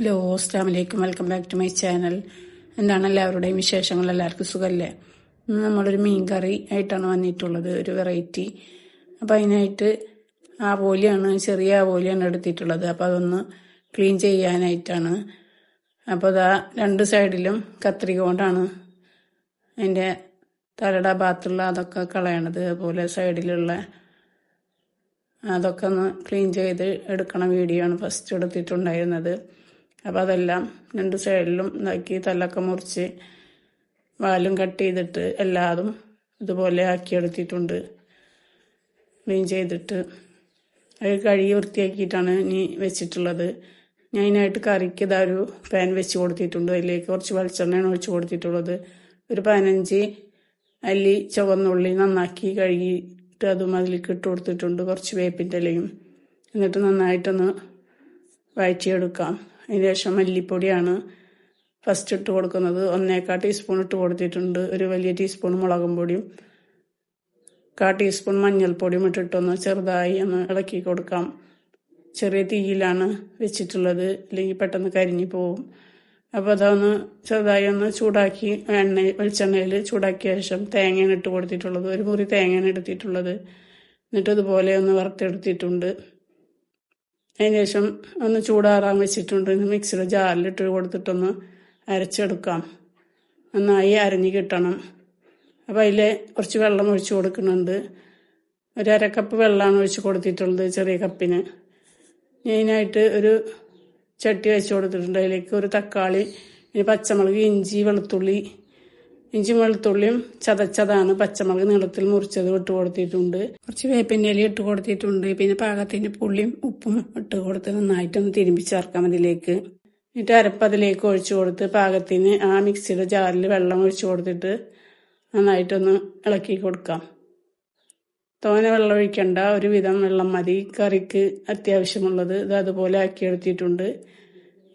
Hello അസ്ലാമലൈക്കും welcome back to my channel എന്താണ് എല്ലാവരുടെയും വിശേഷങ്ങൾ? എല്ലാവർക്കും സുഖമല്ലേ ഇന്ന് നമ്മളൊരു മീൻ കറി ആയിട്ടാണ് വന്നിട്ടുള്ളത് ഒരു വെറൈറ്റി അപ്പം അതിനായിട്ട് ആവോലിയാണ് ചെറിയ ആവോലിയാണ് എടുത്തിട്ടുള്ളത്. അപ്പം അതൊന്ന് ക്ലീൻ ചെയ്യാനായിട്ടാണ്. അപ്പോൾ അതാ രണ്ട് സൈഡിലും കത്രിക കൊണ്ടാണ് അതിന്റെ തലയുടെ ഭാഗത്തുള്ള അതൊക്കെ കളയണത്. അതുപോലെ സൈഡിലുള്ള അതൊക്കെ ഒന്ന് ക്ലീൻ ചെയ്ത് എടുക്കണ വീഡിയോ ആണ് ഫസ്റ്റ് എടുത്തിട്ടുണ്ടായിരുന്നത്. അപ്പോൾ അതെല്ലാം രണ്ട് സൈഡിലും ഇതാക്കി തല്ലൊക്കെ മുറിച്ച് വാലും കട്ട് ചെയ്തിട്ട് എല്ലാതും ഇതുപോലെ ആക്കി ആക്കിയെടുത്തിട്ടുണ്ട് ക്ലീൻ ചെയ്തിട്ട് അത് കഴുകി വൃത്തിയാക്കിയിട്ടാണ് ഇനി വെച്ചിട്ടുള്ളത്. ഞാൻ അതിനായിട്ട് കറിക്ക് ഇതാ ഒരു പാൻ വെച്ച് കൊടുത്തിട്ടുണ്ട്. അതിലേക്ക് കുറച്ച് വെളിച്ചെണ്ണയാണ് ഒഴിച്ച് കൊടുത്തിട്ടുള്ളത്. ഒരു പതിനഞ്ച് അല്ലി ചുവന്നുള്ളി നന്നാക്കി കഴുകിയിട്ട് അതും അതിലേക്ക് ഇട്ട് കൊടുത്തിട്ടുണ്ട്. കുറച്ച് വേപ്പിന്റെ ഇലയും. എന്നിട്ട് നന്നായിട്ടൊന്ന് വഴറ്റിയെടുക്കാം. അതിന് ശേഷം മല്ലിപ്പൊടിയാണ് ഫസ്റ്റ് ഇട്ട് കൊടുക്കുന്നത്. ഒന്നേക്കാ ടീസ്പൂൺ ഇട്ട് കൊടുത്തിട്ടുണ്ട്. ഒരു വലിയ ടീസ്പൂൺ മുളകും പൊടിയും കാ ടീസ്പൂൺ മഞ്ഞൾപ്പൊടിയും ഇട്ടിട്ടൊന്ന് ചെറുതായി ഒന്ന് ഇളക്കി കൊടുക്കാം. ചെറിയ തീയിലാണ് വെച്ചിട്ടുള്ളത്. അല്ലെങ്കിൽ പെട്ടെന്ന് കരിഞ്ഞു പോവും. അപ്പോൾ അതൊന്ന് ചെറുതായി ഒന്ന് ചൂടാക്കി എണ്ണ വെളിച്ചെണ്ണയിൽ ചൂടാക്കിയ ശേഷം തേങ്ങയാണ് ഇട്ട് കൊടുത്തിട്ടുള്ളത്. ഒരു മുറി തേങ്ങയാണ് എടുത്തിട്ടുള്ളത്. എന്നിട്ട് ഇതുപോലെ ഒന്ന് വറുത്തെടുത്തിട്ടുണ്ട്. അതിന് ശേഷം ഒന്ന് ചൂടാറാൻ വെച്ചിട്ടുണ്ട്. മിക്സിയുടെ ജാറിലിട്ട് കൊടുത്തിട്ടൊന്ന് അരച്ചെടുക്കാം. നന്നായി അരഞ്ഞ് കിട്ടണം. അപ്പോൾ അതിൽ കുറച്ച് വെള്ളം ഒഴിച്ച് കൊടുക്കുന്നുണ്ട്. ഒരു അരക്കപ്പ് വെള്ളമാണ് ഒഴിച്ച് കൊടുത്തിട്ടുള്ളത് ചെറിയ കപ്പിന് മെയിനായിട്ട് ഒരു ചട്ടി വെച്ച് കൊടുത്തിട്ടുണ്ട്. അതിലേക്ക് ഒരു തക്കാളി പിന്നെ പച്ചമുളക് ഇഞ്ചി വെളുത്തുള്ളി ഇഞ്ചി വെളുത്തുള്ളിയും ചതച്ചതാണ് പച്ചമുളക് നീളത്തിൽ മുറിച്ചത് ഇട്ട് കൊടുത്തിട്ടുണ്ട്. കുറച്ച് വേപ്പിന്റെ ഇട്ട് കൊടുത്തിട്ടുണ്ട്. പിന്നെ പാകത്തിന് പുള്ളിയും ഉപ്പും ഇട്ട് കൊടുത്ത് നന്നായിട്ടൊന്ന് തിരുമ്പി ചേർക്കാം അതിലേക്ക്. എന്നിട്ട് അരപ്പതിലേക്ക് ഒഴിച്ചു കൊടുത്ത് പാകത്തിന് ആ മിക്സിയുടെ ജാറിൽ വെള്ളം ഒഴിച്ചു കൊടുത്തിട്ട് നന്നായിട്ടൊന്ന് ഇളക്കി കൊടുക്കാം. തോന വെള്ളം ഒഴിക്കണ്ട. ഒരുവിധം വെള്ളം മതി. കറിക്ക് അത്യാവശ്യമുള്ളത് ഇത് അതുപോലെ ആക്കിയെടുത്തിട്ടുണ്ട്.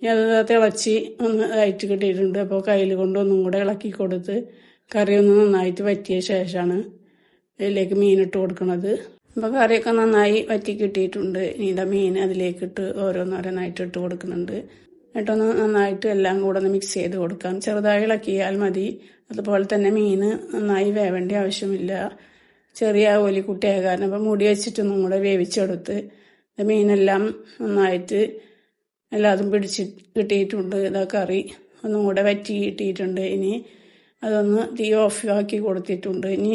ഇനി അത് തിളച്ച് ഒന്ന് ഇതായിട്ട് കിട്ടിയിട്ടുണ്ട്. അപ്പോൾ കയ്യിൽ കൊണ്ട് ഒന്നും കൂടെ ഇളക്കി കൊടുത്ത് കറി ഒന്ന് നന്നായിട്ട് വറ്റിയ ശേഷമാണ് അതിലേക്ക് മീനിട്ട് കൊടുക്കുന്നത് അപ്പോൾ കറിയൊക്കെ നന്നായി വറ്റി കിട്ടിയിട്ടുണ്ട്. ഇനി ഇതാ മീൻ അതിലേക്കിട്ട് ഓരോന്നോരോന്നായിട്ട് ഇട്ട് കൊടുക്കുന്നുണ്ട്. എന്നിട്ടൊന്ന് നന്നായിട്ട് എല്ലാം കൂടെ ഒന്ന് മിക്സ് ചെയ്ത് കൊടുക്കാം. ചെറുതായി ഇളക്കിയാൽ മതി. അതുപോലെ തന്നെ മീൻ നന്നായി വേവേണ്ട ആവശ്യമില്ല. ചെറിയ ഓലിക്കുട്ടിയായ കാരണം. അപ്പം മുടി വെച്ചിട്ടൊന്നും കൂടെ വേവിച്ചെടുത്ത് മീനെല്ലാം നന്നായിട്ട് എല്ലാതും പിടിച്ച് കിട്ടിയിട്ടുണ്ട്. ഇതാ കറി. ഒന്നും കൂടെ വറ്റി കിട്ടിയിട്ടുണ്ട്. ഇനി അതൊന്ന് തീ ഓഫ് ആക്കി കൊടുത്തിട്ടുണ്ട്. ഇനി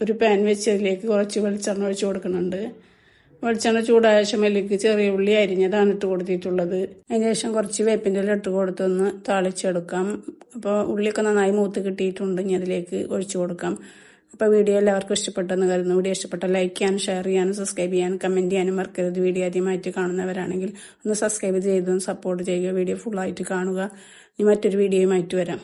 ഒരു പാൻ വെച്ച് അതിലേക്ക് കുറച്ച് വെളിച്ചെണ്ണ ഒഴിച്ച് കൊടുക്കുന്നുണ്ട്. വെളിച്ചെണ്ണ ചൂടായ ശമലേക്ക് ചെറിയ ഉള്ളി അരിഞ്ഞതാണ് ഇട്ട് കൊടുത്തിട്ടുള്ളത്. അതിന് ശേഷം കുറച്ച് വേപ്പിന്റെ ഇല ഇട്ട് കൊടുത്തൊന്ന് താളിച്ചെടുക്കാം. അപ്പോൾ ഉള്ളിയൊക്കെ നന്നായി മൂത്ത് കിട്ടിയിട്ടുണ്ട്. ഇനി അതിലേക്ക് ഒഴിച്ചു കൊടുക്കാം. അപ്പോൾ വീഡിയോ എല്ലാവർക്കും ഇഷ്ടപ്പെട്ടെന്ന് കരുതുന്നു. വീഡിയോ ഇഷ്ടപ്പെട്ട ലൈക്ക് ചെയ്യാനും ഷെയർ ചെയ്യാനും സബ്സ്ക്രൈബ് ചെയ്യാനും കമന്റ് ചെയ്യാനും മറക്കരുത്. വീഡിയോ ആദ്യമായിട്ട് കാണുന്നവരാണെങ്കിൽ ഒന്ന് സബ്സ്ക്രൈബ് ചെയ്തൊന്ന് സപ്പോർട്ട് ചെയ്യുക. വീഡിയോ ഫുള്ളായിട്ട് കാണുക. ഇനി മറ്റൊരു വീഡിയോയുമായിട്ട് വരാം.